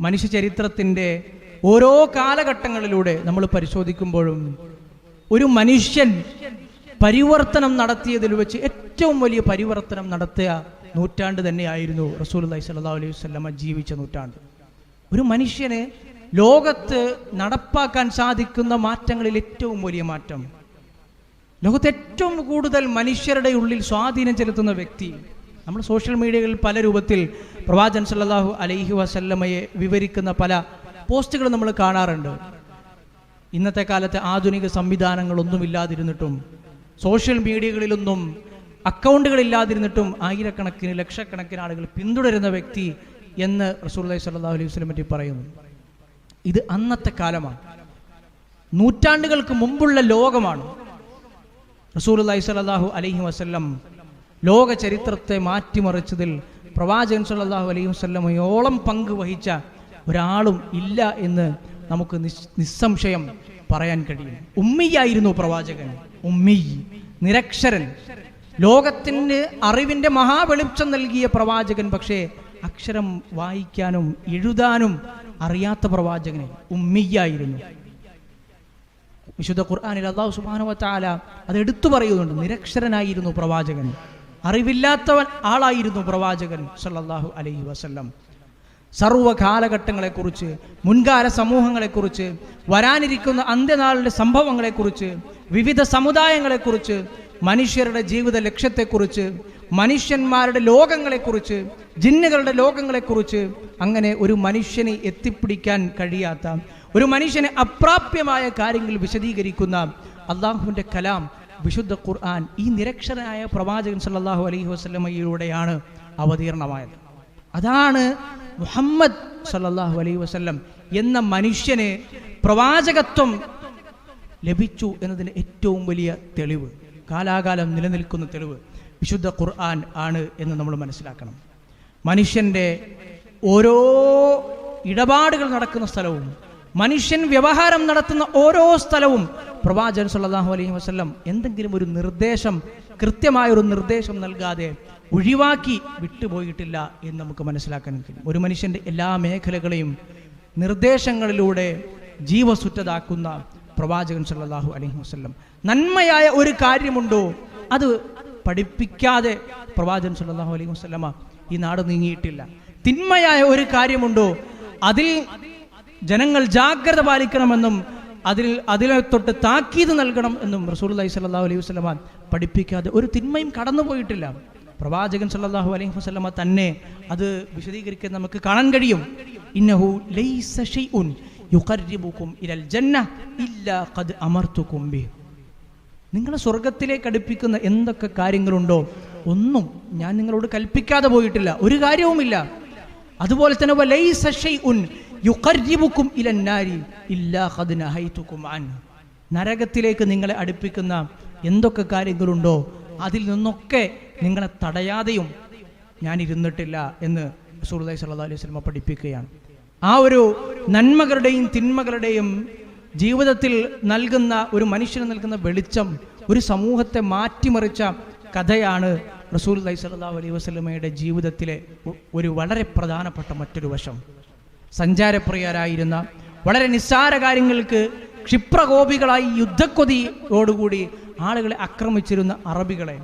മനുഷ്യ ചരിത്രത്തിന്റെ ഓരോ കാലഘട്ടങ്ങളിലൂടെ നമ്മൾ പരിശോധിക്കുമ്പോഴും ഒരു മനുഷ്യൻ പരിവർത്തനം നടത്തിയതിൽ വെച്ച് ഏറ്റവും വലിയ പരിവർത്തനം നടത്തിയ നൂറ്റാണ്ട് തന്നെയായിരുന്നു റസൂൽ അലൈഹി സല്ലാ അലൈഹി വസ്ലമ ജീവിച്ച നൂറ്റാണ്ട്. ഒരു മനുഷ്യന് ലോകത്ത് നടപ്പാക്കാൻ സാധിക്കുന്ന മാറ്റങ്ങളിൽ ഏറ്റവും വലിയ മാറ്റം. ലോകത്ത് ഏറ്റവും കൂടുതൽ മനുഷ്യരുടെ ഉള്ളിൽ സ്വാധീനം ചെലുത്തുന്ന വ്യക്തി നമ്മൾ സോഷ്യൽ മീഡിയകളിൽ പല രൂപത്തിൽ പ്രവാചൻ സല്ലാഹു അലൈഹി വസല്ലമയെ വിവരിക്കുന്ന പല പോസ്റ്റുകൾ നമ്മൾ കാണാറുണ്ട്. ഇന്നത്തെ കാലത്തെ ആധുനിക സംവിധാനങ്ങളൊന്നും ഇല്ലാതിരുന്നിട്ടും സോഷ്യൽ മീഡിയകളിലൊന്നും അക്കൗണ്ടുകളില്ലാതിരുന്നിട്ടും ആയിരക്കണക്കിന് ലക്ഷക്കണക്കിന് ആളുകൾ പിന്തുടരുന്ന വ്യക്തി എന്ന് റസൂല്ലി സല്ലാ അലൈഹി വസ്ലം പറ്റി പറയുന്നു. ഇത് അന്നത്തെ കാലമാണ്. നൂറ്റാണ്ടുകൾക്ക് മുമ്പുള്ള ലോകമാണ്. റസൂൽ സല്ലല്ലാഹു അലൈഹി വസല്ലം ലോക ചരിത്രത്തെ മാറ്റിമറിച്ചതിൽ പ്രവാചകൻ സല്ലാഹു അലൈഹി വസ്ലമയോളം പങ്ക് വഹിച്ച ഒരാളും ഇല്ല എന്ന് നമുക്ക് നിസ് നിസ്സംശയം പറയാൻ കഴിയും. ഉമ്മിയായിരുന്നു പ്രവാചകൻ. ഉമ്മി നിരക്ഷരൻ. ലോകത്തിന് അറിവിന്റെ മഹാവെളിച്ചം നൽകിയ പ്രവാചകൻ പക്ഷേ അക്ഷരം വായിക്കാനും എഴുതാനും അറിയാത്ത പ്രവാചകനെ ഉമ്മിയായിരുന്നു. വിശുദ്ധ ഖുർആാനിൽ അള്ളാഹു സുബാനുവ താല അത് എടുത്തു പറയുന്നുണ്ട്. നിരക്ഷരനായിരുന്നു പ്രവാചകൻ. അറിവില്ലാത്തവൻ ആളായിരുന്നു പ്രവാചകൻ സല്ലാഹു അലൈഹി വസല്ലം. സർവ കാലഘട്ടങ്ങളെക്കുറിച്ച് മുൻകാല സമൂഹങ്ങളെക്കുറിച്ച് വരാനിരിക്കുന്ന അന്ത്യനാളിന്റെ സംഭവങ്ങളെക്കുറിച്ച് വിവിധ സമുദായങ്ങളെക്കുറിച്ച് മനുഷ്യരുടെ ജീവിത ലക്ഷ്യത്തെക്കുറിച്ച് മനുഷ്യന്മാരുടെ ലോകങ്ങളെക്കുറിച്ച് ജിന്നുകളുടെ ലോകങ്ങളെക്കുറിച്ച് അങ്ങനെ ഒരു മനുഷ്യനെ എത്തിപ്പിടിക്കാൻ കഴിയാത്ത ഒരു മനുഷ്യനെ അപ്രാപ്യമായ കാര്യങ്ങൾ വിശദീകരിക്കുന്ന അള്ളാഹുവിന്റെ കലാം വിശുദ്ധ ഖുർആൻ ഈ നിരക്ഷരായ പ്രവാചകൻ സല്ലാഹു അലൈഹി വസ്ലമയിലൂടെയാണ് അവതീർണമായത്. അതാണ് മുഹമ്മദ് സല്ലാഹു അലൈഹി വസല്ലം എന്ന മനുഷ്യന് പ്രവാചകത്വം ലഭിച്ചു എന്നതിന് ഏറ്റവും വലിയ തെളിവ് കാലാകാലം നിലനിൽക്കുന്ന തെളിവ് വിശുദ്ധ ഖുർആൻ ആണ് എന്ന് നമ്മൾ മനസ്സിലാക്കണം. മനുഷ്യന്റെ ഓരോ ഇടപാടുകൾ നടക്കുന്ന സ്ഥലവും മനുഷ്യൻ വ്യവഹാരം നടത്തുന്ന ഓരോ സ്ഥലവും പ്രവാചകൻ സല്ലാഹു അലൈഹി വസല്ലം എന്തെങ്കിലും ഒരു നിർദ്ദേശം കൃത്യമായൊരു നിർദ്ദേശം നൽകാതെ ഒഴിവാക്കി വിട്ടുപോയിട്ടില്ല എന്ന് നമുക്ക് മനസ്സിലാക്കാൻ കഴിയും. ഒരു മനുഷ്യന്റെ എല്ലാ മേഖലകളെയും നിർദ്ദേശങ്ങളിലൂടെ ജീവസുറ്റതാക്കുന്ന പ്രവാചകൻ സല്ലാഹു അലൈഹി വസല്ലം. നന്മയായ ഒരു കാര്യമുണ്ടോ? അത് പഠിപ്പിക്കാതെ പ്രവാചകൻ സല്ലാഹു അലൈഹി വസല്ലമ ഈ നാട് നീങ്ങിയിട്ടില്ല. തിന്മയായ ഒരു കാര്യമുണ്ടോ? അതിൽ ജനങ്ങൾ ജാഗ്രത പാലിക്കണമെന്നും അതിൽ അതിനെ തൊട്ട് താക്കീത് നൽകണം എന്നും റസൂലുള്ളാഹി സ്വല്ലല്ലാഹു അലൈഹി വസ്ലമാൻ പഠിപ്പിക്കാതെ ഒരു തിന്മയും കടന്നുപോയിട്ടില്ല. പ്രവാചകൻ സല്ലാഹു അലൈഹി വസ്ലമ തന്നെ അത് വിശദീകരിക്കാൻ നമുക്ക് കാണാൻ കഴിയും. ഇന്നഹു ലൈസ ഷൈഉൻ യുഖർരിബുകും ഇലൽ ജന്ന ഖദ് അമർതുകും ബി നിങ്ങളെ സ്വർഗത്തിലേക്ക് അടുപ്പിക്കുന്ന എന്തൊക്കെ കാര്യങ്ങളുണ്ടോ ഒന്നും ഞാൻ നിങ്ങളോട് കൽപ്പിക്കാതെ പോയിട്ടില്ല. ഒരു കാര്യവുമില്ല. അതുപോലെ തന്നെ ലൈസ യുഖർരിബുക്കും ഇലന്നാരി ഇല്ലാ ഖദ് നഹൈതുക്കും അൻ. നരകത്തിലേക്ക് നിങ്ങളെ അടുപ്പിക്കുന്ന എന്തൊക്കെ കാര്യങ്ങളുണ്ടോ അതിൽ നിന്നൊക്കെ നിങ്ങളെ തടയാതെയും ഞാൻ ഇരുന്നിട്ടില്ല എന്ന് റസൂലുള്ളാഹി സല്ലാ അലൈഹി സ്വലമ പഠിപ്പിക്കുകയാണ്. ആ ഒരു നന്മകളുടെയും തിന്മകളുടെയും ജീവിതത്തിൽ നൽകുന്ന ഒരു മനുഷ്യന് നൽകുന്ന വെളിച്ചം ഒരു സമൂഹത്തെ മാറ്റിമറിച്ച കഥയാണ് റസൂൽ അലൈഹി സ്വല്ലല്ലാഹു അലൈഹി വസ്ലമയുടെ ജീവിതത്തിലെ ഒരു വളരെ പ്രധാനപ്പെട്ട മറ്റൊരു വശം. സഞ്ചാരപ്രിയരായിരുന്ന വളരെ നിസ്സാര കാര്യങ്ങൾക്ക് ക്ഷിപ്രകോപികളായി യുദ്ധക്കൊതിയോടുകൂടി ആളുകളെ ആക്രമിച്ചിരുന്ന അറബികളെ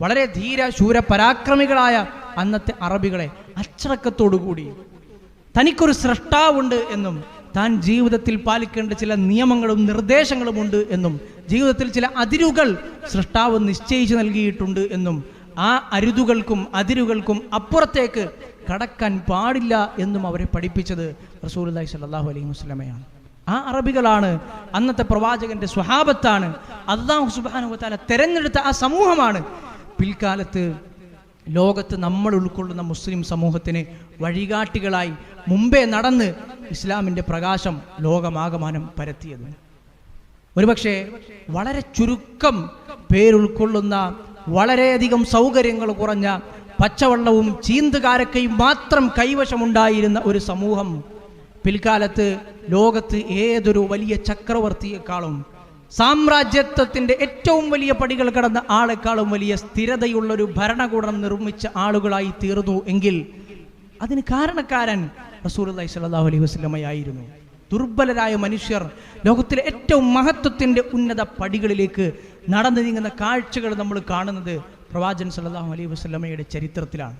വളരെ ധീര ശൂര പരാക്രമികളായ അന്നത്തെ അറബികളെ അച്ചടക്കത്തോടുകൂടി തനിക്കൊരു സൃഷ്ടാവുണ്ട് എന്നും താൻ ജീവിതത്തിൽ പാലിക്കേണ്ട ചില നിയമങ്ങളും നിർദ്ദേശങ്ങളും ഉണ്ട് എന്നും ജീവിതത്തിൽ ചില അതിരുകൾ സൃഷ്ടാവ് നിശ്ചയിച്ചു നൽകിയിട്ടുണ്ട് എന്നും ആ അരുതുകൾക്കും അതിരുകൾക്കും അപ്പുറത്തേക്ക് കടക്കാൻ പാടില്ല എന്നും അവരെ പഠിപ്പിച്ചത് റസൂലുള്ളാഹി സല്ലാഹു അലൈഹി വസ്ലമയാണ് ആ അറബികളാണ് അന്നത്തെ പ്രവാചകന്റെ സ്വഹാബത്താണ്. അള്ളാഹു സുബ്ഹാനഹു വതആല തെരഞ്ഞെടുത്ത ആ സമൂഹമാണ്. പിൽക്കാലത്ത് ലോകത്ത് നമ്മൾ ഉൾക്കൊള്ളുന്ന മുസ്ലിം സമൂഹത്തിന് വഴികാട്ടികളായി മുമ്പേ നടന്ന് ഇസ്ലാമിന്റെ പ്രകാശം ലോകമാകമാനം പരത്തിയത്. ഒരുപക്ഷെ വളരെ ചുരുക്കം പേരുൾക്കൊള്ളുന്ന വളരെയധികം സൗകര്യങ്ങൾ കുറഞ്ഞ പച്ചവെള്ളവും ചീന്തുകാരക്കയും മാത്രം കൈവശമുണ്ടായിരുന്ന ഒരു സമൂഹം പിൽക്കാലത്ത് ലോകത്ത് ഏതൊരു വലിയ ചക്രവർത്തിയെക്കാളും സാമ്രാജ്യത്വത്തിന്റെ ഏറ്റവും വലിയ പടികൾ കടന്ന ആളെക്കാളും വലിയ സ്ഥിരതയുള്ള ഒരു ഭരണകൂടം നിർമ്മിച്ച ആളുകളായി തീർന്നു എങ്കിൽ അതിന് കാരണക്കാരൻ റസൂൽ അള്ളഹി സ്വല്ലല്ലാഹു അലൈഹി വസ്ലമയായിരുന്നു ദുർബലരായ മനുഷ്യർ ലോകത്തിലെ ഏറ്റവും മഹത്വത്തിന്റെ ഉന്നത പടികളിലേക്ക് നടന്നു നീങ്ങുന്ന കാഴ്ചകൾ നമ്മൾ കാണുന്നത് പ്രവാചകൻ സല്ലല്ലാഹു അലൈഹി വസല്ലമയുടെ ചരിത്രത്തിലാണ്.